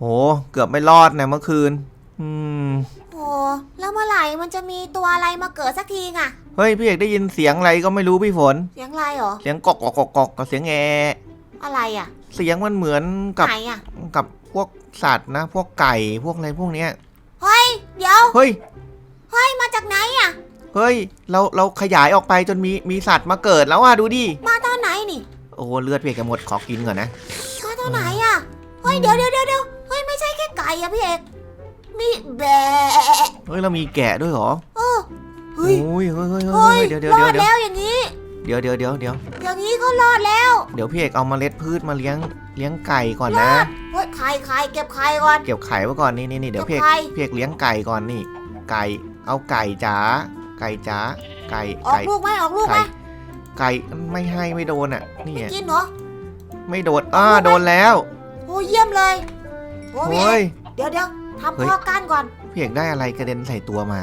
โหเกือบไม่รอดนะเมื่อคืน อืม โอ้แล้วเมื่อไหร่มันจะมีตัวอะไรมาเกิดสักทีไงเฮ้ยพี่เอกได้ยินเสียงอะไรก็ไม่รู้พี่ฝน เสียงอะไรเหรอ เสียงกอกกอกกอกกอกกับเสียงแออะไรอะเสียงมันเหมือนกับไหนอะกับพวกสัตว์นะ พวกไก่พวกอะไรพวกเนี้ย เฮ้ย เดี๋ยว เฮ้ย เฮ้ย มาจากไหนอะเฮ้ย เราเราขยายออกไปจนมีมีสัตว์มาเกิดแล้วอะดูดิ มาตอนไหนนี่ โอ้โหเลือดพี่เอกจะหมดขอกินก่อนนะมาตอนไหนอะเฮ้ย เดี๋ยวเดี๋ยวเดี๋ยวเดี๋ยวเฮ้ย ไม่ใช่แค่ไก่อะพี่เอกมีแบะเฮ้ยเรามีแกะด้วยเหรอเออเฮ้ยโอ้ยเฮ้ยเฮ้ยเฮ้เฮ้ยยเดี๋ยวเดี๋ยวรอเดี๋ยวดแล้วอย่างนี้ เดี๋ยวเดี๋ยวเดี๋ยวเดี๋ยวอย่างนี้ก็รอดแล้วเดี๋ยวพี่เอกเอาเมล็ดพืชมาเลี้ยงเลี้ยงไก่ก่อนรนะ อดเฮ้ยไข่ไข่เก็บไข่ก่อน เก็บไข่ไว้ก่อนนี่นี่นี่เดี๋ยวพี่เอกเก็บไข่ พี่เอกเลี้ยงไก่ก่อนนี่ ไก่เอาไก่จ๋าไก่จ๋าไก่ออกไก่ลูกไหมออกลูกไหมไก่ไก่ไม่ให้ไม่โดนอะนี่ไม่ไงกินเหรอไม่โดนอ้าโดนแล้ว โอ้เยี่ยมเลย โอ้พี่เอเฮ้ย กเดี๋ยวเดี๋ยวทำเฮ้ย ข้อกั้นก่อน พี่เอกได้อะไรกระเด็นใส่ตัวมา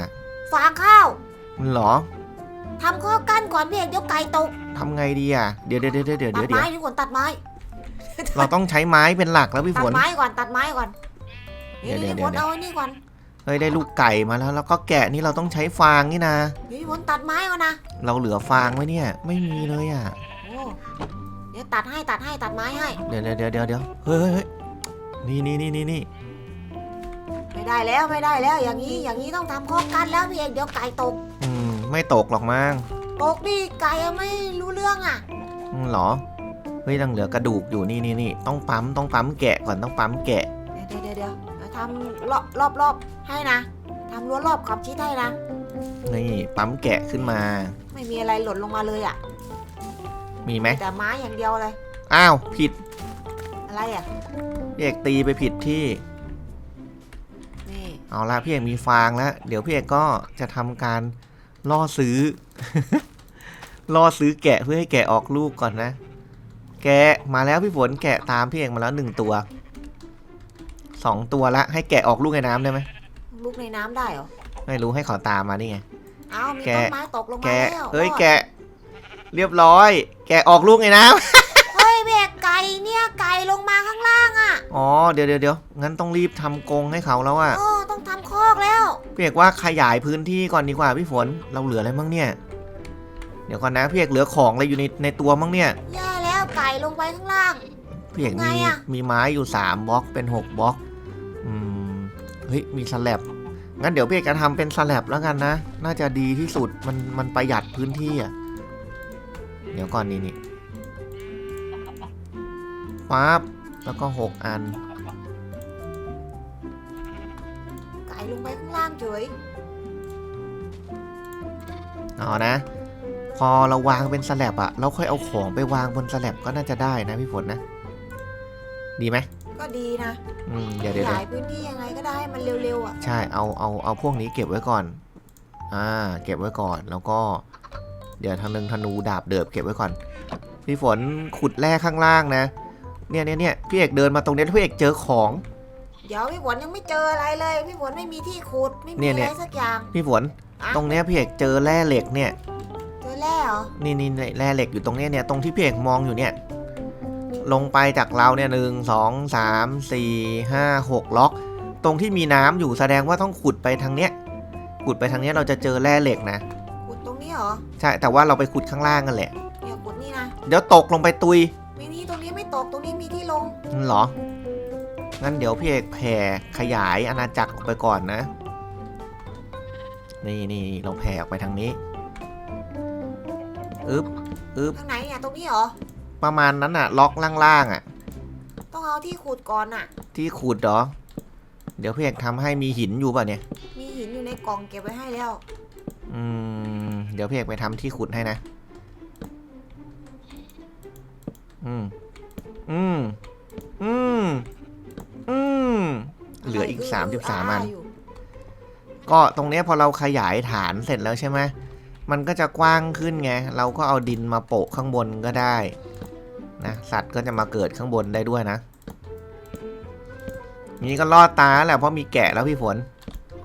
ฝางข้าวมันเหรอทำข้อกั้นก่อนพี่เอกเดี๋ยวไก่ตกทำไงดีอะ เดี๋ยวเดี๋ยวเดี๋ยวเดี๋ยวตัเดี๋ยวเดี๋ยดไม้วพี่ฝนตัดไม้ เราต้องใช้ไม้เป็นหลักแล้วพี่ตัฝดน ไม้ก่อนตัดไม้ก่อนเดี๋นี่ยวนี่เดี๋ยวฝนเดี๋ยวเอาไอ้นี่ก่อนเฮ้ยได้ลูกไก่มาแล้ว แล้วก็แกะนี่เราต้องใช้ฟางนี่นะ นี่ฝนตัดไม้ก่อนนะเราเหลือฟางไว้เนี่ย ไม่มีเลยอะ โอ้เดี๋ยวตัดให้ตัดให้ตัดไม้ให้เดี๋ยวเดี๋ยวเดี๋ยวเดี๋ยวเดี๋ยวเฮ้ยเฮ้ยเฮ้ย นี่นี่นี่นี่นี่ไม่ได้แล้วไม่ได้แล้ว อย่างนี้อย่างนี้ต้องทำข้อกั้นแล้วพี่เอกเดี๋ยวไก่ตกอืมไม่ตกหรอกมั้งตกนี่ไก่ไม่รู้เรื่องอะอืมเหรอเฮ้ยยังเหลือกระดูกอยู่นี่นี่นี่ต้องปั๊มต้องปั๊มแกะก่อนต้องปั๊มแกะ เดี๋ยวเดี๋ยวเดี๋ยวเดี๋ยวทำรอบรอบรอบให้นะทำรั้วรอบขอบชิดให้นะนี่ปั๊มแกะขึ้นมา ไม่มีอะไรหล่นลงมาเลยอะมีไหมแต่ไม้อย่างเดียวเลย อ้าวผิดอะไรอะ พี่เอกตีไปผิดที่ นี่เอาละพี่เอกมีฟางแล้ว เดี๋ยวพี่เอกก็จะทำการล่อซื้อ ล่อซื้อแกะเพื่อให้แกะออกลูกก่อนนะ แกะมาแล้วพี่ฝนแกะตามพี่เอกมาแล้วหนึ่งตัวสองตัวละให้แกะออกลูกในน้ำได้ไหมลูกในน้ำได้เหรอ ไม่รู้ให้เขาตามมานี่ไง เอ้ามีแกะต้นไม้ตกลงมาแกะแล้วเอ้ยรอดแกะ เรียบร้อย แกะออกลูกในน้เอะำอ๋อเดี๋ยวเดี๋ยวเดี๋ยวงั้นต้องรีบทำกรงให้เขาแล้วอะโอ้ต้องทำคอกแล้วพี่เอกว่าขยายพื้นที่ก่อนดีกว่าพี่ฝนเราเหลืออะไรมั่งเนี่ยเดี๋ยวก่อนนะพี่เอกเหลือของอะไรอยู่ในในตัวมั่งเนี่ยแย่แล้วไก่ลงไปข้างล่างพี่เอกมีไงอะมีไม้อยู่สามบล็อกเป็นหกบล็อกอืมเฮ้ยมีสแลบงั้นเดี๋ยวพี่เอกจะทำเป็นสแลบแล้วกันนะ น่าจะดีที่สุดมันมันประหยัดพื้นที่อะเดี๋ยวก่อนนี่นี่ปั๊บ แล้วก็หกอัน ไก่ลงไปข้างล่างเฉยเอานะ พอเราวางเป็นสแลบอะเราค่อยเอาของไปวางบนสแลบก็น่าจะได้นะพี่ฝนนะ ดีไหมก็ดีนะอืมเดี๋ยวขเดี๋ยวเดี๋ยยายวพื้นที่ยังไงก็ได้ให้มันเร็วๆอะใช่เอาเอาเอาพวกนี้เก็บไว้ก่อน อ่า เก็บไว้ก่อนแล้วก็ เดี๋ยวทางนึงธนูดาบเดิบเก็บไว้ก่อน พี่ฝนขุดแร่ข้างล่างนะ เนี่ยเนี่ยเนี่ยพี่เอกเดินมาตรงนี้แล้วพี่เอกเจอของ เดี๋ยวพี่ฝนยังไม่เจออะไรเลย พี่ฝนไม่มีที่ขุดไม่มีเนี่ยอะเนี่ไรย สักอย่าง พี่ฝนอะตรงเนี้ยพี่เอกเจอแร่เหล็กเนี่ยเจอแล้วเหรอนี่นี่นี่แร่เหล็กอยู่ตรงเนี้ยเนี่ยตรงที่พี่เอกมองอยู่เนี่ย ลงไปจากเราเนี่ยหนึ่งสองสามสี่ห้าหกล็อก ตรงที่มีน้ำอยู่แสดงว่าต้องขุดไปทางเนี้ยขุดไปทางเนี้ยเราจะเจอแร่เหล็กนะขุดตรงนี้เหรอใช่แต่ว่าเราไปขุดข้างล่างกันแหละ เนี่ยขุดนี่นะเดี๋ยวตกลงไปตุย ไม่นี่ตรงนี้ไม่ ตกตรงนี้มีที่ลงอืมเหรอ งั้นเดี๋ยวพี่เอกแผ่ขยายอาณาจักรออกไปก่อนนะ นี่นี่เราแผ่ออกไปทางนี้ อึ๊บ อึ๊บ ทางไหนเนี่ยตรงนี้เหรอ ประมาณนั้นอะล็อกล่างๆอะต้องเอาที่ขุดก่อนอะที่ขุดเหรอ เดี๋ยวพี่เอกทำให้มีหินอยู่ป่ะเนี่ย มีหินอยู่ในกล่องเก็บไว้ให้แล้ว อืม เดี๋ยวพี่เอกไปทำที่ขุดให้นะ อืม อืม อืม อืม เหลืออีกะไรสามสิบสามอันยู่ก็ตรงเนี้ยพอเราขยายฐานเสร็จแล้วใช่ไหมมันก็จะกว้างขึ้นไง เราก็เอาดินมาโปะข้างบนก็ได้นะสัตว์ก็จะมาเกิดข้างบนได้ด้วยนะ นี่ก็ลอดตาแหละเพราะมีแกะแล้วพี่ฝน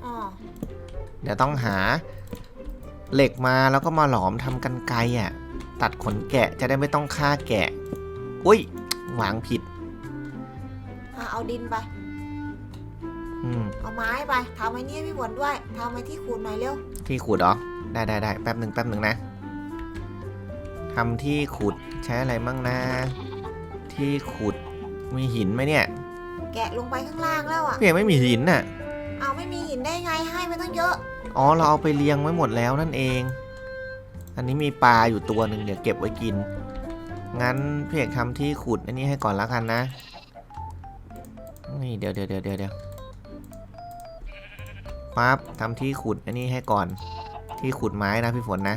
อ๋อเดี๋ยวต้องหาเหล็กมาแล้วก็มาหลอมทำกันไกรอะ ตัดขนแกะจะได้ไม่ต้องฆ่าแกะ อุ้ย วางผิด อะเอาดินไป อืม เอาไม้ไปทำไอ้นี่ให้พี่ฝนด้วยทำไอ้ที่ขูดหน่อยเร็ว ที่ขุดเหรอ ได้ได้ได้แป๊บหนึ่งแป๊บหนึ่งนะทำที่ขุดใช้อะไรมั่งนะ ที่ขุดมีหินไหมเนี่ยแกะลงไปข้างล่างแล้วอะ พี่เอกไม่มีหินน่ะ เอาไม่มีหินได้ไงให้มันต้องเยอะ อ๋อเราเอาไปเลี้ยงไว้หมดแล้วนั่นเอง อันนี้มีปลาอยู่ตัวหนึ่งเดี๋ยวเก็บไว้กิน งั้นพี่เอกทำที่ขุดอันนี้ให้ก่อนแล้วกันนะ นี่เดี๋ยวเดี๋ยวเดี๋ยวเดี๋ยวเดี๋ยวปั๊บทำที่ขุดอันนี้ให้ก่อน ที่ขุดไม้นะพี่ฝนนะ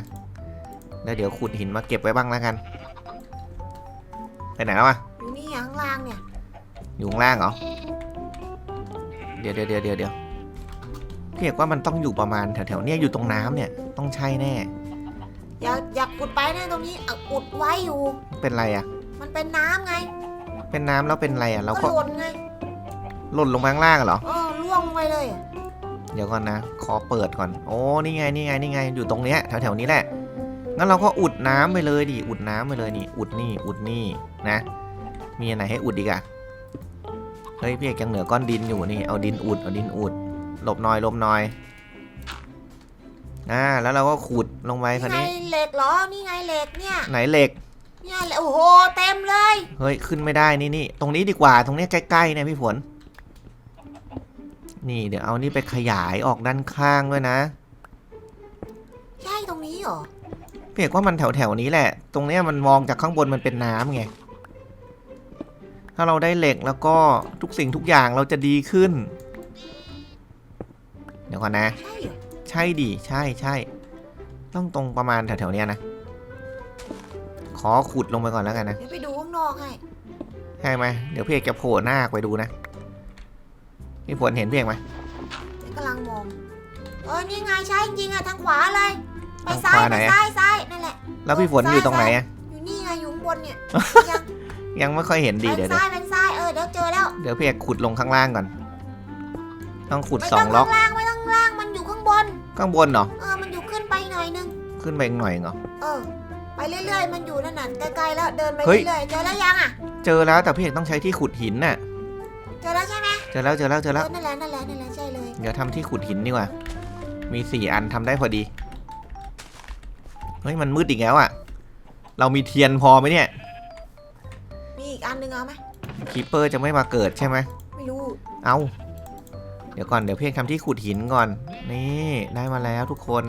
แล้วเดี๋ยวขุดหินมาเก็บไว้บ้างแล้วกัน ไปไหนแล้วอะอยู่นี่ข้างล่างเนี่ย อยู่ข้างล่างเหรอ เดี๋ยวเดี๋ยวเดี๋ยวเดี๋ยวเดี๋ยวพี่เอกว่ามันต้องอยู่ประมาณแถวๆเนี้ยอยู่ตรงน้ำเนี่ยต้องใช่แน่ อย่าอย่า ขุดไปนะตรงนี้เอาอุดไว้อยู่ เป็นไรอะมันเป็นน้ำไงเป็นน้ำแล้วเป็นไรอะเราก็ก็หล่นไงหล่นลงมาข้างล่างเหรอ เออล่วงไปเลยอะเดี๋ยวก่อนนะ ขอเปิดก่อน โอ้ นี่ไง นี่ไง นี่ไง อยู่ตรงเนี้ย แถวๆนี้แหละ งั้นเราก็อุดน้ำไปเลยดิ อุดน้ำไปเลยนี่ อุดนี่ อุดนี่ นะ มีอันไหนให้อุดอีกอะเฮ้ย พี่เอกยังเหนือก้อนดินอยู่นี่ เอาดินอุด เอาดินอุด หลบหน่อยหลบหน่อยอ่า แล้วเราก็ขุด ลงไปคราวนี่ไงนี้ เหล็กเหรอ นี่ไงเหล็กเนี่ย ไหนเหล็ก เนี่ยเหล็กโอ้โห เต็มเลย เฮ้ย ขึ้นไม่ได้นี่นี่ตรงนี้ดีกว่าตรงเนี้ยใกล้ๆเนี่ยพี่ฝน นี่เดี๋ยวเอานี่ไปขยายออกด้านข้างด้วยนะใช่ตรงนี้เหรอ พี่เอกว่ามันแถวแถวๆนี้แหละ ตรงเนี้ยมันมองจากข้างบนมันเป็นน้ำไงถ้าเราได้เหล็กแล้วก็ทุกสิ่งทุกอย่างเราจะดีขึ้น เดี๋ยวก่อนนะ ใช่เหรอใช่ดิใช่ใช่ ต้องตรงประมาณแถวแถวๆเนี้ยนะ ขอขุดลงไปก่อนแล้วกันนะ เดี๋ยวไปดูข้างนอกให้ใช่ไหมเดี๋ยวพี่เอกจะโผล่หน้าไปดูนะพี่ฝนเห็นพี่เอกไหมเดี๋ยวกำลังมอง เออ นี่ไงใช่จริงๆอะทางขวาเลย ไปทางซ้ายขวาไปไหนอะซ้ายซ้ายนั่นแหละ แล้วพี่ฝนอยู่ตรงไหนอะอยู่นี่ไงอยู่ข้างบนเนี่ยยังไม่ค่อยเห็นดีไปเดี๋ยวเดี๋ยวซ้ายไปซ้ายเออเดี๋ยวเจอแล้ว เดี๋ยวพี่เอกขุดลงข้างล่างก่อน ต้องขุดไม่สอต้องงล็อข้ากงล่างไม่ต้องข้างล่างมันอยู่ข้างบน ข้างบนเหรอ เออมัน อยู่ขึ้นไปหน่อยนึง ขึ้นไปอีกหน่อยเหรอ เออ ไปเรื่อยๆ มันอยู่นั่นน่ะใกล้ๆแล้วเดินไปเฮ้ย เรื่อยๆเจอแล้วยังอะ เจอแล้วแต่พี่เอกต้องใช้ที่ขุดหินน่ะ เจอแล้วใช่ไหมเจอแล้วเจอแล้วเจอเอแล้วอนั่นแหละนั่นแหละนั่นแหละใช่เลย เดี๋ยวทำที่ขุดหินดีกว่า มีสี่อันทำได้พอดี เฮ้ยมันมืดอีกแล้วอะเรามีเทียนพอไหมเนี่ย มีอีกอันหนึงเอาไหมคีเปอร์จะไม่มาเกิดใช่ไหม ไม่รู้ เอาเดี๋ยวก่อนเดี๋ยวพี่เอกทำที่ขุดหินก่อน นี่ได้มาแล้วทุกคน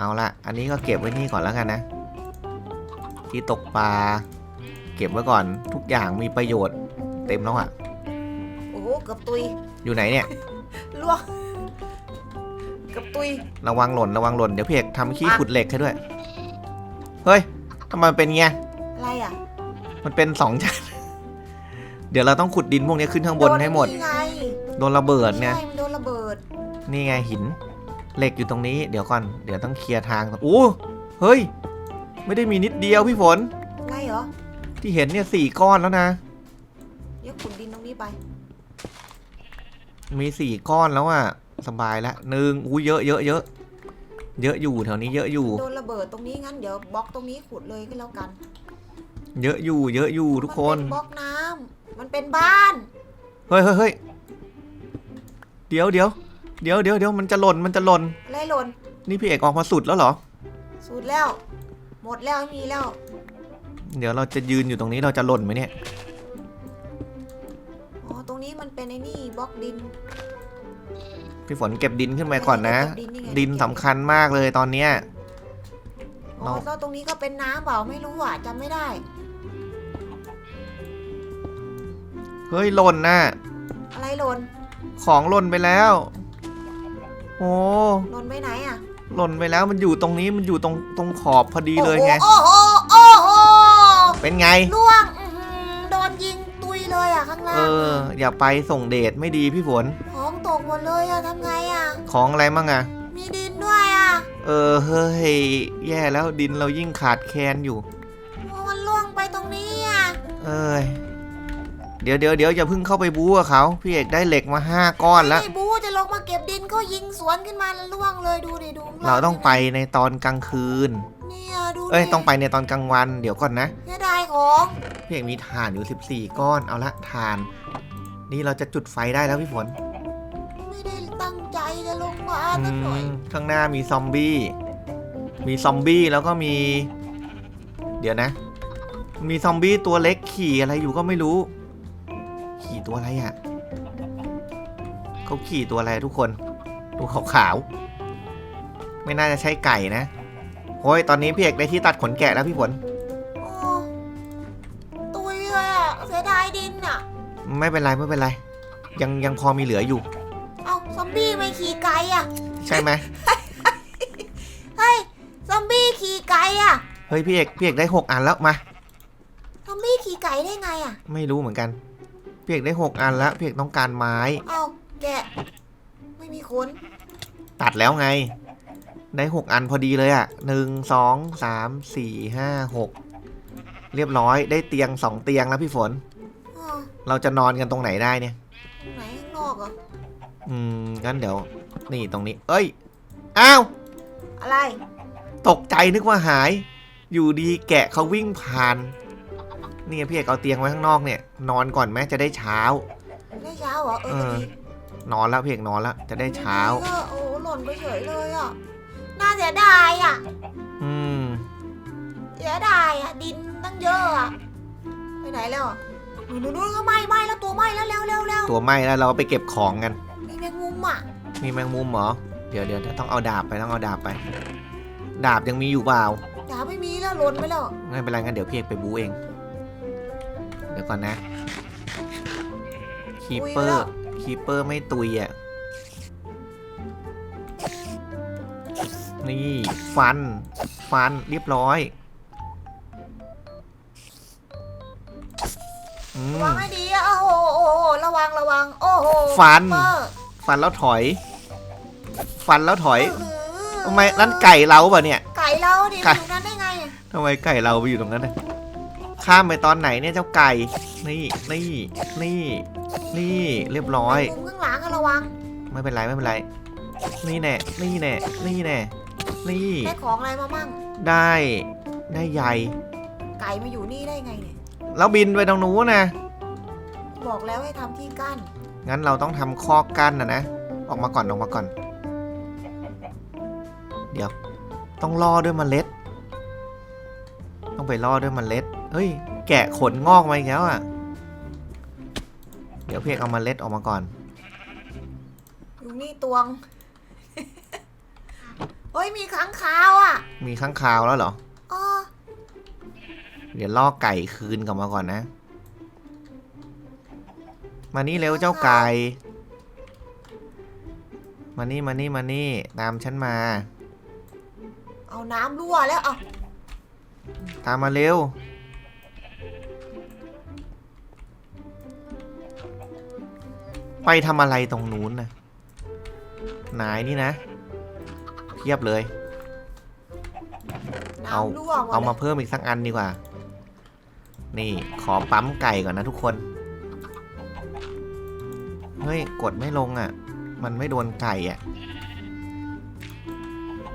เอาละอันนี้ก็เก็บไว้นี่ก่อนแล้วกันนะ ที่ตกปลา เก็บไว้ก่อนทุกอย่างมีประโยชน์เต็มแล้วอะโอ้โหเกือบตุยอยู่ไหนเนี่ยล่วงเกือบตุย ระวังหล่นระวังหล่นเดี๋ยวพี่เอกทำขี้ขุดเหล็กให้ด้วย เฮ้ยทำไมมันเป็นเงี้ยอะไรอะมันเป็นสองชั้น เดี๋ยวเราต้องขุดดินพวกนี้ขึ้นข้างบนให้หมด โนี่ไงโดนระเบิดเนี่ยใช่มันโดนระเบิด นี่ไงหิน เหล็กอยู่ตรงนี้เดี๋ยวก่อนเดี๋ยวต้องเคลียร์ทางก่อนโอ้เฮ้ย ไม่ได้มีนิดเดียวพี่ฝน อะไรเหรอ ที่เห็นเนี่ยสี่ก้อนแล้วนะเดี๋ยวขุดดินตรงนี้ไป มีสี่ก้อนแล้วอะสบายละหนึ่งอู้เยอะเยอะเยอะเยอะอยู่แถวนี้เยอะอยู่ โดนระเบิดตรงนี้งั้นเดี๋ยวบล็อกตรงนี้ขุดเลยก็แล้วกัน เยอะอยู่ เยอะอยู่ทุกคนมัเป็นบล็อกน้ำมันเป็นบ้าน เฮ้ยเฮ้ยเฮ้ยเดี๋ยวเดี๋ยว เดี๋ยวเดี๋ยวเดี๋ยวมันจะหล่นมันจะหล่นอะไรหล่นนี่พี่เอกออกมาสุดแล้วเหรอ สุดแล้ว หมดแล้วไม่มีแล้ว เดี๋ยวเราจะยืนอยู่ตรงนี้เราจะหล่นไหมเนี่ยอ๋อตรงนี้มันเป็นไอ้นี่บล็อกดินพี่ฝนเก็บดินขึ้นมาก่อนนะเก็บไงดินสำคัญมากเลยตอนเนี้ยอ๋อแล้วตรงนี้ก็เป็นน้ำเปล่าไม่รู้อะจำไม่ได้ เฮ้ยหล่นน่ะอะไรหล่นของหล่นไปแล้ว โอ้หล่นไปไหนอะหล่นไปแล้วมันอยู่ตรงนี้มันอยู่ตรงตรงขอบพอดีเลยไง โอ้โหโอ้โหเป็นไง ล่วงอื้อหือโดนยิงตุยเลยอะข้างล่าเองอ อย่าไปส่งเดชไม่ดีพี่ฝน ของตกหมดเลยอะทำไงอะ ของอะไรมั่งอะมีดินด้วยอะเออเฮ้ยแย่แล้วดินเรายิ่งขาดแคลนอยู่เพราะมันล่วงไปตรงนี้อะเอ้ยเดี๋ยวเดี๋ยวเดี๋ยวอย่าเพิ่งเข้าไปบู๊กับเขาพี่เอกได้เหล็กมาห้าก้อนแล้วไอ้บูจะลงมาเก็บดินเขายิงสวนขึ้นมาแล้วล่วงเลยดูดิดูข้ล่เราต้องไปในตอนกลางคืน เนี่ยดูดิเอ้ยต้องไปในตอนกลางวันเดี๋ยวก่อนนะเสียดายของพี่เอกมีถ่านอยู่ 14 ก้อนเอาละถ่าน นี่เราจะจุดไฟได้แล้วพี่ฝนตั้งใจจะลงมาอืสักหน่อยมข้างหน้ามีซอมบี้ มีซอมบี้แล้วก็มี เดี๋ยวนะ มีซอมบี้ตัวเล็กขี่อะไรอยู่ก็ไม่รู้ ขี่ตัวอะไรอะ่ะเขาขี่ตัวอะไรทุกคน ตัวขาวๆ ไม่น่าจะใช่ไก่นะโอ้ยตอนนี้พี่เอกได้ที่ตัดขนแกะแล้วพี่ฝนโอ้ตุยเลยอะเสียดายดินอะ ไม่เป็นไรไม่เป็นไร ยังยังพอมีเหลืออยู่ เอาซอมบี้ไม่ขี่ไก่อะ ใช่ไหมเฮ้ยซอมบี้ขี่ไก่อะ เฮ้ยพี่เอกพี่เอกได้หกอันแล้วมา ซอมบี้ขี่ไก่ได้ไงอะ ไม่รู้เหมือนกัน พี่เอกได้หกอันแล้วพี่เอกต้องการไม้ เอาแกะ ไม่มีขนตัดแล้วไง ได้หกอันพอดีเลยอะ่ะหนึ่งสองสามสี่ห้าหกเรียบร้อยได้เตียงสองเตียงแล้วพี่ฝน อ้าวเราจะนอนกันตรงไหนได้เนี่ย ไหนข้างนอกเหรอ อืมงั้นเดี๋ยว นี่ตรงนี้ เอ้ย อ้าว อะไร ตกใจนึกว่าหาย อยู่ดีแกะเขาวิ่งผ่าน นี่ไงพี่เอกเอาเตียงไว้ข้างนอกเนี่ย นอนก่อนแม้จะได้เช้า ได้เช้าเหรอ เออเออ ดี นอนแล้วพี่เอกนอนแล้วจะได้เช้าดีก็โอ้โหหล่นไปเฉยเลยอะ น่าเสียดายอะ อืม เสียดายอะ ดินตั้งเยอะอะ ไปไหนแล้วอะนู่นนู่นก็ไหม้ไหม้แล้วตัวไหม้แล้วเร็วเร็วเร็วตัวไหม้แล้วเราไปเก็บของกัน มีแมงมุมอะ มีแมงมุมเหรอ เดี๋ยวเดี๋ยวต้องเอาดาบไปต้องเอาดาบไป ดาบยังมีอยู่เปล่า ดาบไม่มีแล้วหล่นไปแล้ว ไม่เป็นไรงั้นเดี๋ยวพี่เอกไปบูเอง เดี๋ยวก่อนนะคีเปอร์ คีเปอร์ไม่ตุยอะ นี่ ฟัน ฟันเรียบร้อย อืม ระวังให้ดีอะโอ้โหโอ้โหระวังระวัง โอ้โหฟัน เปอร์ฟันแล้วถอย ฟันแล้วถอยอื้อหือทำไมนั่นไก่เราเปล่าเนี่ย ไก่เราดิไก่ อยู่นั้นได้ไงอะทำไมไก่เราไปอยู่ตรงนั้นน่ะ ข้ามไปตอนไหนเนี่ยเจ้าไก่ นี่นี่นี่นี่เรียบร้อยแมงมุมข้างหลังอะระวังไม่เป็นไรไม่เป็นไร นี่แน่นี่แน่นี่แน่นี่ได้ของอะไรมามั่ง ได้ได้ใยไก่มาอยู่นี่ได้ไงเนี่ย แล้วบินไปตรงนู้นนะ บอกแล้วให้ทำที่กั้น งั้นเราต้องทำข้อกั้นนะนะ ออกมาก่อนออกมาก่อน เดี๋ยว ต้องล่อด้วยเมล็ด ต้องไปล่อด้วยเมล็ด เฮ้ย แกะขนงอกมาอีกแล้วอะ เดี๋ยวเพียกเอาเมล็ดออกมาก่อน อยู่นี่ตวง เฮ้ย มีค้างคาวอะ มีข้างคาวแล้วเหรออ๋อเดี๋ยวล่อไก่คืนกลับมาก่อนนะ มานี่เร็วเจ้าไก่ มานี่มานี่มานี่ตามฉันมา เอาน้ำรั่วแล้ว เอา ตามมาเร็ว ไปทำอะไรตรงนู้นนะนายนี่นะเทียบเลย เอา น้ำรั่วหมดเอามาเลยเพิ่มอีกสักอันดีกว่า นี่ขอปั๊มไก่ก่อนนะทุกคน เฮ้ย กดไม่ลงอะ มันไม่โดนไก่อะ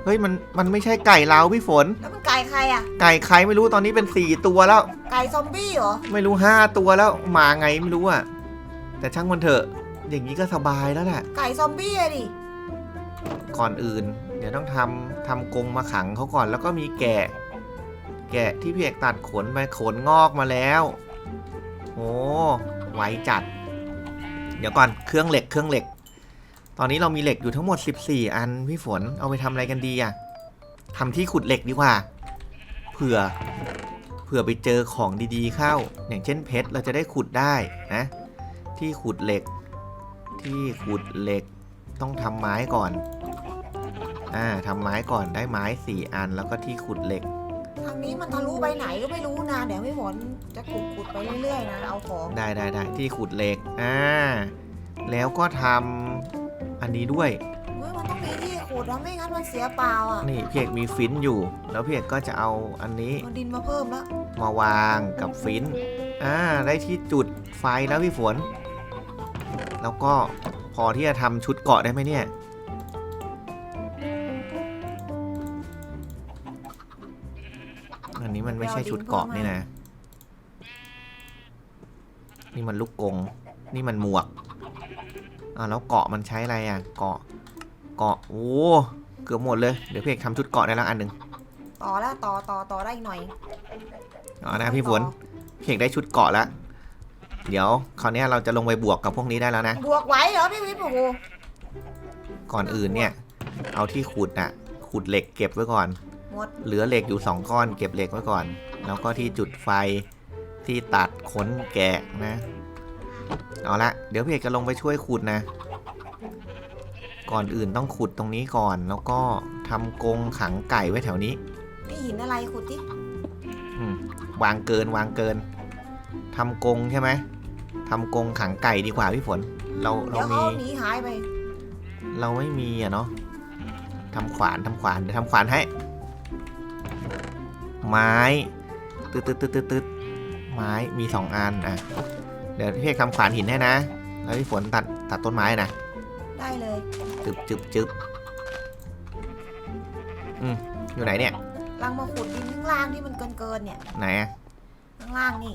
เฮ้ยมันมันไม่ใช่ไก่เราพี่ฝน แล้วมันไก่ใครอะ ไก่ใครไม่รู้ตอนนี้เป็นสี่ตัวแล้ว ไก่ซอมบี้เหรอ ไม่รู้ห้าตัวแล้วมาไงไม่รู้อะแต่ช่างมันเถอะ อย่างนี้ก็สบายแล้วแหละไก่ซอมบี้อะดิ ก่อนอื่น เดี๋ยวต้องทำทำกรงมาขังเขาก่อนแล้วก็มีแกะ แกะที่พี่เอกตัดขนไปขนงอกมาแล้วโอ้ไวจัด เดี๋ยวก่อนเครื่องเหล็กเครื่องเหล็ก ตอนนี้เรามีเหล็กอยู่ทั้งหมด 14 อันพี่ฝนเอาไปทำอะไรกันดีอะทำที่ขุดเหล็กดีกว่า เผื่อ เผื่อไปเจอของดีๆเข้า อย่างเช่นเพชรเราจะได้ขุดได้นะ ที่ขุดเหล็ก ที่ขุดเหล็กต้องทำไม้ก่อน อ่าทำไม้ก่อนได้ไม้สี่อันแล้วก็ที่ขุดเหล็ก ทางนี้มันทะลุไปไหนก็ไม่รู้นะเดี๋ยวไม่หมนจะขุดขุดๆไปเรื่อยๆนะเอาของได้ได้ได้ที่ขุดเหล็ก อ่า แล้วก็ทำ อันนี้ด้วย เฮ้ยมันต้องมีที่ขุดนะไม่งั้นมันเสียเปล่าอะนี่พี่เอกมีฟินอยู่ แล้วพี่เอกก็จะเอาอันนี้เอาดินมาเพิ่มแล้วมาวางกับฟินอ่าได้ที่จุดไฟแล้วพี่ฝน แล้วก็พอที่จะทำชุดเกราะได้ไหมเนี่ย อันนี้มันไม่ใช่ชุดเกราะนี่นะ นี่มันลูกกง นี่มันหมวก อ่าแล้วเกาะมันใช้อะไรอะเกาะเกาะโอ้เกือบหมดเลยเดี๋ยวพี่เอกทำชุดเกาะได้แล้วอันหนึ่งต่อแล้วต่อต่อต่อได้อีกหน่อยเอานะพี่ฝนพี่เอกได้ชุดเกาะแล้วเดี๋ยวคราวเนี้ยเราจะลงไปบวกกับพวกนี้ได้แล้วนะ บวกไหวเหรอพี่วิทย์โอ้โหก่อนอื่นเนี่ย เอาที่ขุดน่ะขุดเหล็กเก็บไว้ก่อนหมดเหลือเหล็กอยู่สองก้อน เก็บเหล็กไว้ก่อน แล้วก็ที่จุดไฟที่ตัดขนแกะนะ เอาละเดี๋ยวพี่เอกจะลงไปช่วยขุดนะ ก่อนอื่นต้องขุดตรงนี้ก่อน แล้วก็ทำกรงขังไก่ไว้แถวนี้นี่หินอะไรขุดที่อืมวางเกินวางเกินทำกรงใช่ไหมทำกรงขังไก่ดีกว่าพี่ฝน เราเราเดี๋ยวมีเขาหนีหายไปเราไม่มีอะเนาะทำขวานทำขวานเดี๋ยวทำขวานให้ ไม้ตึ๊ดตึ๊ดตึ๊ดตึ๊ดตึ๊ดไม้มีสองอันอะ เดี๋ยวพี่เอกทำขวานหินให้นะ แล้วพี่ฝนตัดตัดต้นไม้นะได้เลยจึบจึบจึบอืมอยู่ไหนเนี่ย ลังมาขุดดินข้างล่างที่มันเกินเกินๆเนี่ยไหนอะข้างล่างนี่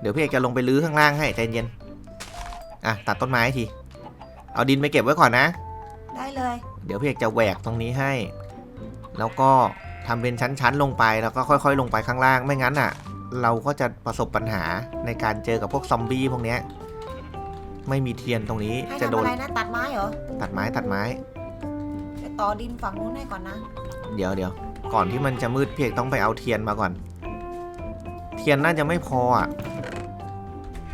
เดี๋ยวพี่เอกจะลงไปรื้อข้างล่างให้ใจเย็นอะตัดต้นไม้ที เอาดินไปเก็บไว้ก่อนนะ ได้เลยเดี๋ยวพี่เอกจะแหวกตรงนี้ให้ แล้วก็ทำเป็นชั้นๆลงไปแล้วก็ค่อย ๆ ลงไปข้างล่างไม่งั้นอะ เราก็จะประสบปัญหาในการเจอกับพวกซอมบี้พวกเนี้ย ไม่มีเทียนตรงนี้ให้จะทำโดนอะไรนะตัดไม้เหรอตัดไม้ตัดไม้จะต่อดินฝั่งนู้นให้ก่อนนะเดี๋ยวเดี๋ยวก่อนที่มันจะมืดพี่เอกต้องไปเอาเทียนมาก่อน เทียนน่าจะไม่พออะ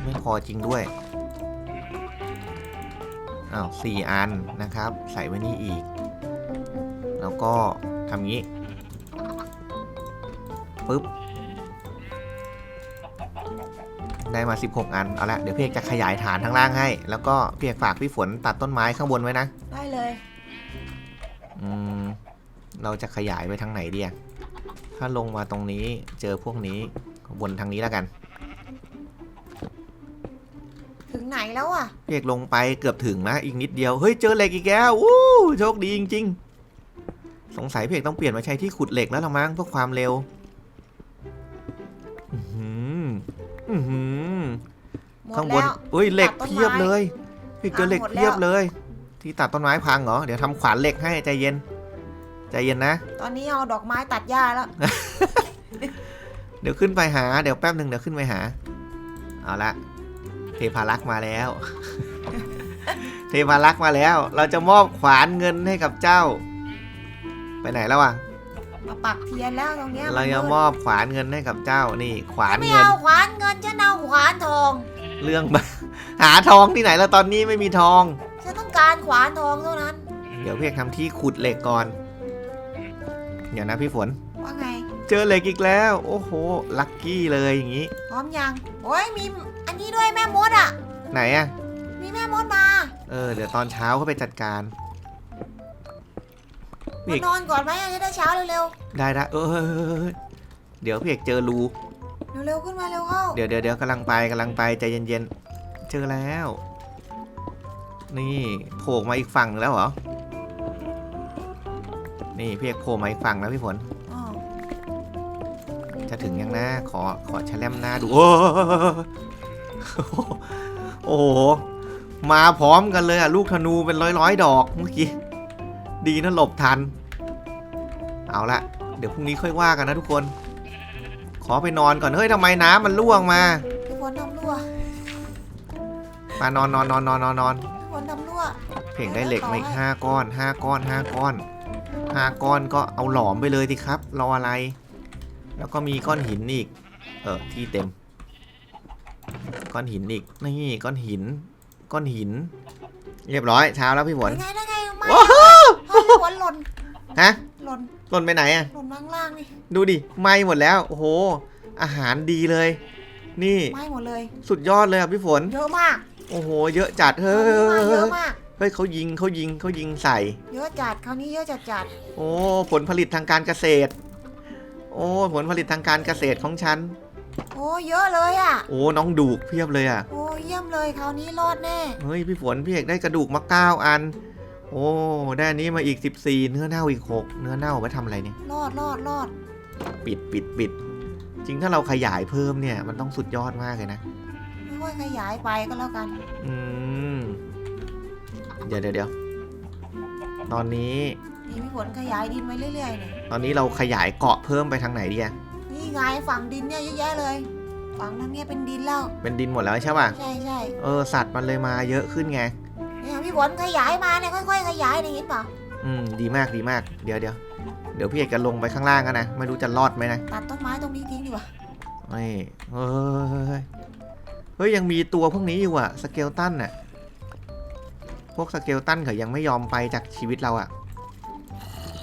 ไม่พอจริงด้วยอ้าวสี่อันนะครับ ใส่ไว้นี่อีก แล้วก็ทำงี้ปึ๊บ ได้มา 16 อัน เอาละเดี๋ยวพี่เอกจะขยายฐานข้างล่างให้ แล้วก็พี่เอกฝากพี่ฝนตัดต้นไม้ข้างบนไว้นะ ได้เลย อืม เราจะขยายไปทางไหนดีอะถ้าลงมาตรงนี้เจอพวกนี้วนทางนี้แล้วกัน ถึงไหนแล้วอะ พี่เอกลงไปเกือบถึงนะอีกนิดเดียว เฮ้ยเจอเหล็กอีกแล้วอู้โชคดีจริง ๆ สงสัยพี่เอกต้องเปลี่ยนมาใช้ที่ขุดเหล็กแล้วละมั้งเพื่อความเร็ว ข้างบนแล้วเฮ้ยเหล็กตัดต้นไม้เพียบเลยพี่เจอเหล็กพังหมดแล้วเพียบเลย ที่ตัดต้นไม้พังเหรอเดี๋ยวทำขวานเหล็กให้ใจเย็นใจเย็นนะ ตอนนี้เอาดอกไม้ตัดหญ้าแล้ว เดี๋ยวขึ้นไปหาเดี๋ยวแป๊บหนึ่งเดี๋ยวขึ้นไปหา เอาละเทพารักษ์มาแล้ว เทพารักษ์มาแล้ว เราจะมอบขวานเงินให้กับเจ้า ไปไหนแล้วอะมาปักเทียนแล้วตรงเนี้ยเราจะนมอบขวานเงินให้กับเจ้านี่ ขวานไม่เงินเอาขวานเงินฉันเอาขวานทอง เรื่องบ้าหาทองที่ไหนแล้วตอนนี้ไม่มีทอง ฉันต้องการขวานทองเท่านั้น เดี๋ยวพี่เอกทำที่ขุดเหล็กก่อน เดี๋ยวนะพี่ฝน ว่าไง เจอเหล็กอีกแล้ว โอ้โห ลัคกี้เลยอย่างนี้ พร้อมยัง โอ้ยมีอันนี้ด้วยแม่มดอะ ไหนอะมีแม่มดมาเออ เดี๋ยวตอนเช้าก็ไปจัดการ นี่ มานอนก่อนไหมจะได้เช้าเร็วได้ได้เออเออเออเออเดี๋ยวพี่เอกเจอรูๆ เร็วๆขึ้นมาเร็วเข้าเดี๋ยวเดี๋ยวเดี๋ยวกำลังไปกำลังไปใจเย็นๆ เจอแล้ว นี่โผล่มาอีกฝั่งแล้วเหรอ นี่พี่เอกโผล่มาอีกฝั่งแล้วพี่ฝนอ๋อจะถึงยังนะขอขอแชลมหน้าดู โอ้โอ้โห มาพร้อมกันเลยอะลูกธนูเป็นร้อยร้อยๆดอกเมื่อกี้ ดีนะหลบทัน เอาละเดี๋ยวพรุ่งนี้ค่อยว่ากันนะทุกคน ขอไปนอนก่อน เฮ้ยทำไมน้ำมันล่วงมาทุกคนทำรั่วมานอนนอนนอนนอนนอนนอนทุกคนทำรั่วเพ่งได้เหล็กมาอีกห้าก้อนห้าก้อนห้าก้อนห้าก้อนก็เอาหลอมไปเลยสิครับ รออะไร แล้วก็มีก้อนหินอีก เออที่เต็ม ก้อนหินอีก นี่ก้อนหิน ก้อนหิน เรียบร้อยเช้าแล้วพี่ฝนยังไงได้ไงไม่โอ้โหเฮ้ยฝนหล่นฮะ หล่น หล่นไปไหนอะหล่นข้างล่างนี่ดูดิไหม้หมดแล้วโอ้โห อาหารดีเลย นี่ไหม้หมดเลย สุดยอดเลยอะพี่ฝนเยอะมาก โอ้โห เยอะจัดคเฮ้ราวนี้มาเยยอะมากเฮ้ยเขายิงเขายิงเขายิงใส่ เยอะจัดคราวนี้เยอะจัดจัดโอ้ผลผลิตทางการเกษตร โอ้ผลผลิตทางการเกษตรของฉันโอ้เยอะเลยอะ โอ้น้องดูกเพียบเลยอะโอ้เยี่ยมเลยคราวนี้รอดแน่เฮ้ยพี่ฝนพี่เอกได้กระดูกมาเก้าอัน โอ้ได้อันนี้มาอีก 14 เนื้อเน่าอีก 6 เนื้อเน่าเอาไปทำอะไรเนี่ย รอดรอดรอดปิดปิดปิด จริงถ้าเราขยายเพิ่มเนี่ย มันต้องสุดยอดมากเลยนะ ไม่ค่อยขยายไปก็แล้วกัน อืม เดี๋ยวเดี๋ยวเดี๋ยวตอนนี้ นี่พี่ฝนขยายดินไว้เรื่อยๆเนี่ยตอนนี้เราขยายเกาะเพิ่มไปทางไหนดีอะนี่ไงฝั่งดินเนี่ยเยอะแยะเลย ฝั่งนั้นเนี่ยเป็นดินแล้ว เป็นดินหมดแล้วใช่ป่ะ ใช่ใช่เออสัตว์มันเลยมาเยอะขึ้นไง เนี่ยพี่ฝนขยายมาเนี่ยค่อยๆขยายเนี่ยเห็นเปล่าอืมดีมากดีมากเดี๋ยวเดี๋ยวเดี๋ยวพี่เอกจะลงไปข้างล่างกันนะไม่รู้จะรอดไหมนะตัดต้นไม้ตรงนี้ทิ้งดีกว่าเฮ้ยเฮ้ยเฮ้ยยังมีตัวพวกนี้อยู่อะสเกลตันอะพวกสเกลตันเขายังไม่ยอมไปจากชีวิตเราอะ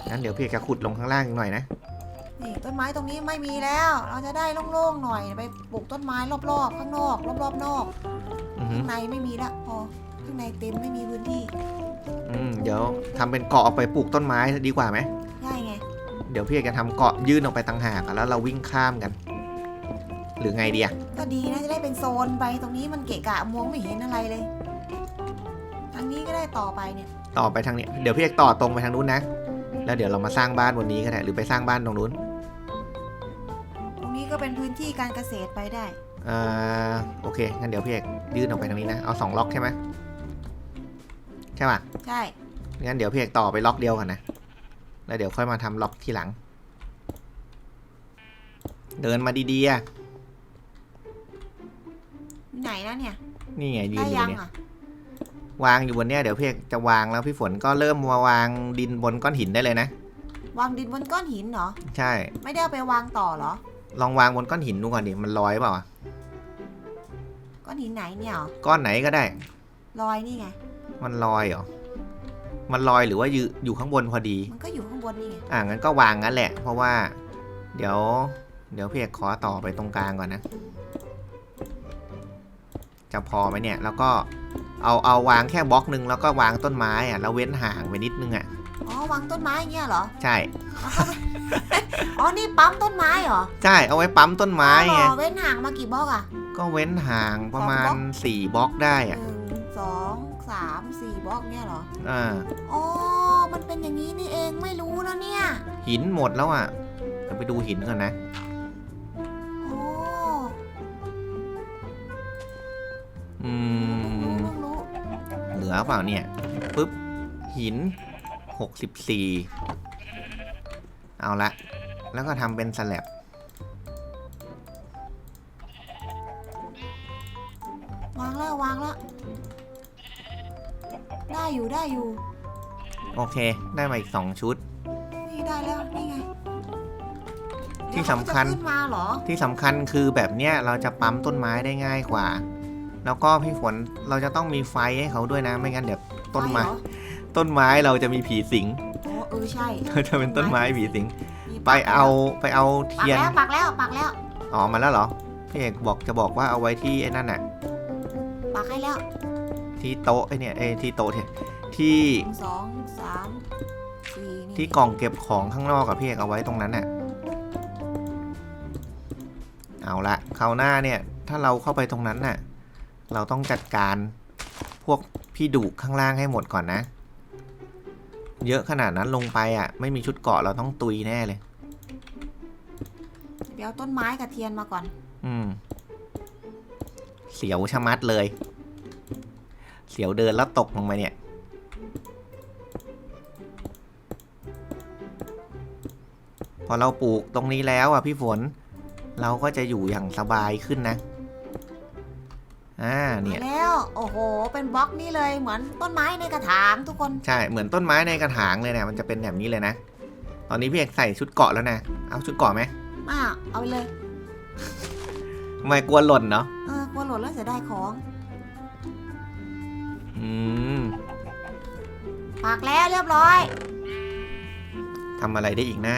งั้นเดี๋ยวพี่เอกจะขุดลงข้างล่างอีกหน่อยนะนี่ต้นไม้ตรงนี้ไม่มีแล้ว เราจะได้โล่งๆหน่อยไปปลูกต้นไม้รอบๆข้างนอกรอบๆนอกอือหือข้างในไม่มีละพอ ข้างในเต็มไม่มีพื้นที่อืมเดี๋ยวทำเป็นเกาะออกไปปลูกต้นไม้ดีกว่าไหมใช่ไง เดี๋ยวพี่เอกจะทำเกาะยื่นออกไปต่างหากอะแล้วเราวิ่งข้ามกัน หรือไงดีอะก็ดีนะจะได้เป็นโซนไปตรงนี้มันเกะกะมองไม่เห็นอะไรเลยทางนี้ก็ได้ต่อไปเนี่ยต่อไปทางเนี้ยเดี๋ยวพี่เอกต่อตรงไปทางนู้นนะ แล้วเดี๋ยวเรามาสร้างบ้านบนนี้ก็ได้หรือไปสร้างบ้านตรงนู้นตรงนี้ก็เป็นพื้นที่การเกษตรไปได้ อ่าโอเคงั้นเดี๋ยวพี่เอกยื่นออกไปทางนี้นะเอาสองล็อกใช่ไหม ใช่ป่ะใช่งั้นเดี๋ยวพี่เอกต่อไปล็อกเดียวกันนะ แล้วเดี๋ยวค่อยมาทำล็อกทีหลัง เดินมาดีๆอะไหนนะเนี่ยนี่ไงยืนได้อยู่ยังเนี่ย อะวางอยู่บนเนี้ยเดี๋ยวพี่เอกจะวางแล้วพี่ฝนก็เริ่มมาวางดินบนก้อนหินได้เลยนะ วางดินบนก้อนหินเหรอ ใช่ ไม่ได้เอาไปวางต่อเหรอ ลองวางบนก้อนหินดูก่อนดิ มันลอยเปล่าอะก้อนหินไหนเนี่ยเหรอก้อนไหนก็ได้ ลอยนี่ไง มันลอยเหรอ มันลอยหรือว่าอยู่อยู่ข้างบนพอดี มันก็อยู่ข้างบนนี่ไงอ่างั้นก็วางงั้นแหละ เพราะว่า เดี๋ยว เดี๋ยวพี่เอกขอต่อไปตรงกลางก่อนนะ จะพอไหมเนี่ย แล้วก็เอาเอาวางแค่บล็อกหนึ่งแล้วก็วางต้นไม้อะแล้วเว้นห่างไปนิดนึงอะอ๋อวางต้นไม้อย่างเงี้ยเหรอ ใช่ อ๋อ นี่ปั๊มต้นไม้เหรอใช่เอาไว้ปั๊มต้นไม้อ๋อไงเหรอเว้นห่างมากี่บล็อกอะก็เว้นห่างประมาสองบล็ณอกสี่บล็อกได้หอะนึ่งสอง สามสี่บล็อกเนี่ยเหรอ อ่า อ๋อ มันเป็นอย่างนี้นี่เองไม่รู้แล้วเนี่ย หินหมดแล้วอะเดี๋ยวไปดูหินก่อนนะ โอ้อืมเพิ่งรู้เหลือเปล่าเนี่ยปุ๊บ หินหกสิบสี่เอาละ แล้วก็ทำเป็นสแลบวางแล้ววางแล้ว ได้อยู่ได้อยู่โอเค ได้มาอีกสองชุด นี่ได้แล้วนี่ไงที่สำคัญ เดี๋ยวมันจะขึ้นมาเหรอที่สำคัญคือแบบเนี้ยเราจะปั๊มต้นไม้ได้ง่ายกว่า แล้วก็พี่ฝนเราจะต้องมีไฟให้เขาด้วยนะ ไม่งั้นเดี๋ยวต้นไม้ด้เหรอต้นไม้เราจะมีผีสิง โอ้เออใช่เราจะเป็นต้นไม้ผีสิง มีไปเอาไปเอาปักเทียน แล้วปักแล้วปักแล้วอ๋อมาแล้วเหรอพี่เอกบอกจะบอกว่าเอาไว้ที่ไอ้นั่นน่ะปักให้แล้ว ที่โต๊ะไอ้เนี่ยไอ้ที่โต๊ะเนี่ยที่หนึ่งสองสามสี่นี่ที่กล่องเก็บของข้างนอกกับพี่เอกเอาไว้ตรงนั้นน่ะเอาละคราวหน้าเนี่ยถ้าเราเข้าไปตรงนั้นน่ะเราต้องจัดการพวกพี่ดุข้างล่างให้หมดก่อนนะ เยอะขนาดนั้นลงไปอะ ไม่มีชุดเกราะเราต้องตุยแน่เลย เดี๋ยวเอาต้นไม้กับเทียนมาก่อน อืม เสียวชะมัดเลย เสียวเดินแล้วตกลงไปเนี่ย พอเราปลูกตรงนี้แล้วอะพี่ฝน เราก็จะอยู่อย่างสบายขึ้นนะ อ่าเนี่ย มาแล้วโอ้โห เป็นบล็อกนี่เลยเหมือนต้นไม้ในกระถางทุกคน ใช่ เหมือนต้นไม้ในกระถางเลยนะมันจะเป็นแบบนี้เลยนะ ตอนนี้พี่เอกใส่ชุดเกราะแล้วนะ เอาชุดเกราะไหมมาเอาไปเลยทำไม่กลัวหล่นเนาะเออกลัวหล่นแล้วเสียดายของ อืมปักแล้วเรียบร้อย ทำอะไรได้อีกนะ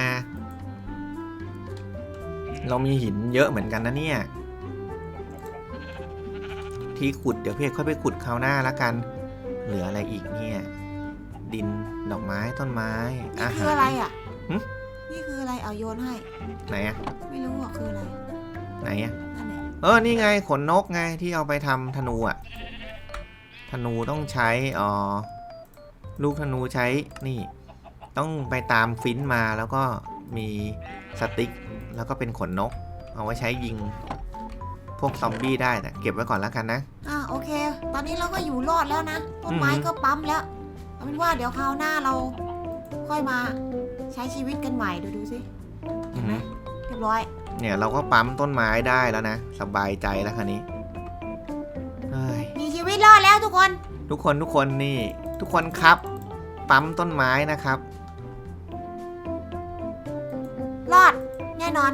เรามีหินเยอะเหมือนกันนะเนี่ย ที่ขุดเดี๋ยวพี่เอกค่อยไปขุดคราวหน้าละกัน เหลืออะไรอีกเนี่ย ดินดอกไม้ต้นไม้นี่อาคืหาอรอะไรอะหึ นี่คืออะไรเอาโยนให้ ไหนอะไม่รู้อะคืออะไรไหนอะนั่นแหละเออนี่ไงขนนกไงที่เอาไปทำธนูอะ ธนูต้องใช้ อ๋อ ลูกธนูใช้ นี่ ต้องไปตามฟินมาแล้วก็มีสติ๊ก แล้วก็เป็นขนนก เอาไว้ใช้ยิง พวกซอมบี้ได้นะเก็บไว้ก่อนแล้วกันนะ อะโอเค ตอนนี้เราก็อยู่รอดแล้วนะ ต้นไม้อือหือก็ปั๊มแล้ว เอาเป็นว่าเดี๋ยวคราวหน้าเราค่อยมาใช้ชีวิตกันใหม่ดูดูสิอือหือเรียบร้อย เนี่ยเราก็ปั๊มต้นไม้ได้แล้วนะ สบายใจแล้วคันนี้ แล้วทุกคน ทุกคนทุกคนนี่ ทุกคนครับ ปั๊มต้นไม้นะครับ รอดแน่นอน